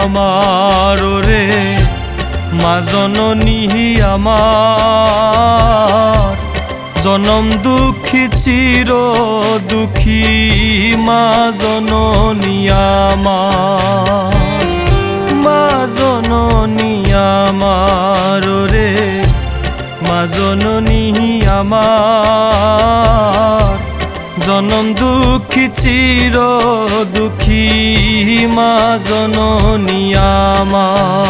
আমার রে, মা জননী আমার। জনম দুঃখী, চির দুঃখী, মা জননী আমার। মা জননী আমার রে, মা জননী আমার। জনম দুঃখী চির দুঃখী মা জননী আমার।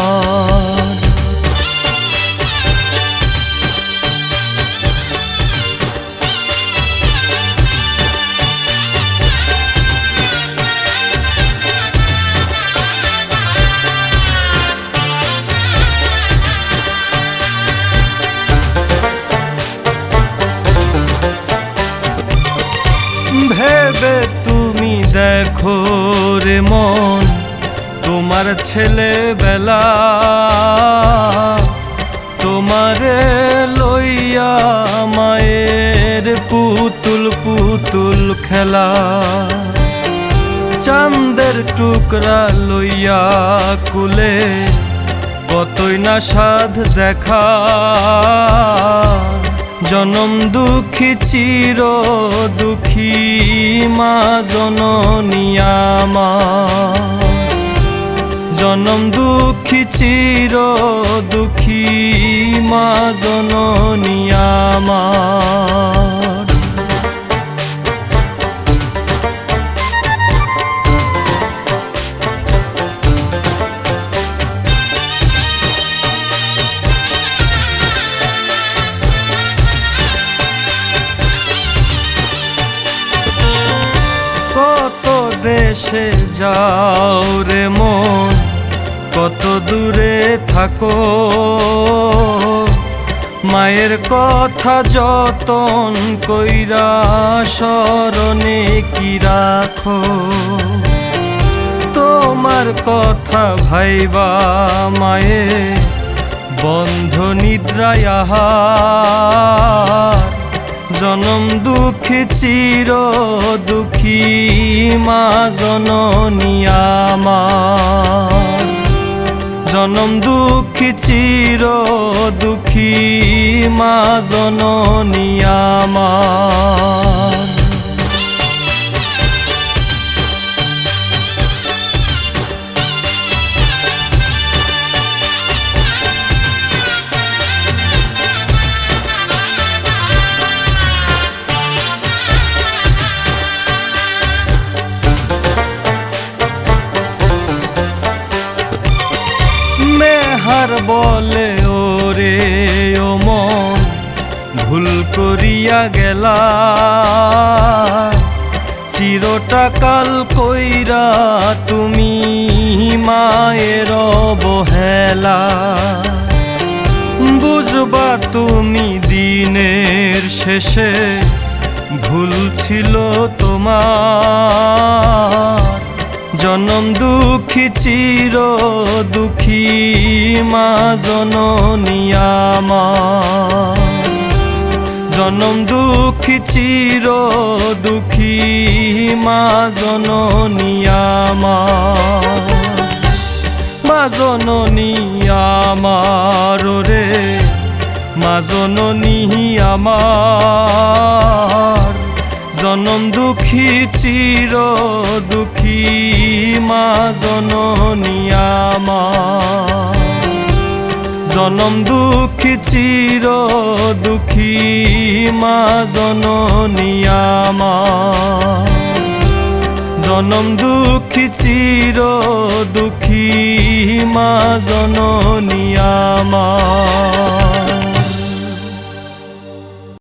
দেখো রে মন, তোমার ছেলেবেলা তোমারে লইয়া মায়ের পুতুল পুতুল খেলা, চাঁদের টুকরা লইয়া কুলে কতই না সাধ দেখা। জনম দুখী চির দুঃখী মা জননিয়ামা জনম দুখী চির দুঃখী মা জননী দেশে যাও রে মন, কত দূরে থাকো। মায়ের কথা যতন কইরা স্মরণে কি রাখো? তোমার কথা ভাইবা মায়ে বন্ধ নিদ্রায় আহার। জনম দুঃখী চির দুঃখী মা জননী জনম দুঃখী চির দুঃখী মা জননী মেহার বলে, ওরে ও মন ভুল করিয়া গেলা চিরটা কাল কইরা তুমি মায়ের অবহেলা। বুঝবা তুমি দিনের শেষে ভুল ছিল তোমার। জনম দুঃখী, চির দুঃখী মা জননী জনম দুঃখী, চির দুঃখী মা জননী মা জননী রে মা জননী জনম দুঃখী, চির দুঃখী, মা জননী জনম দুঃখী, চির দুঃখী, মা জননী জনম দুঃখী, চির দুঃখী, মা জননী আমার।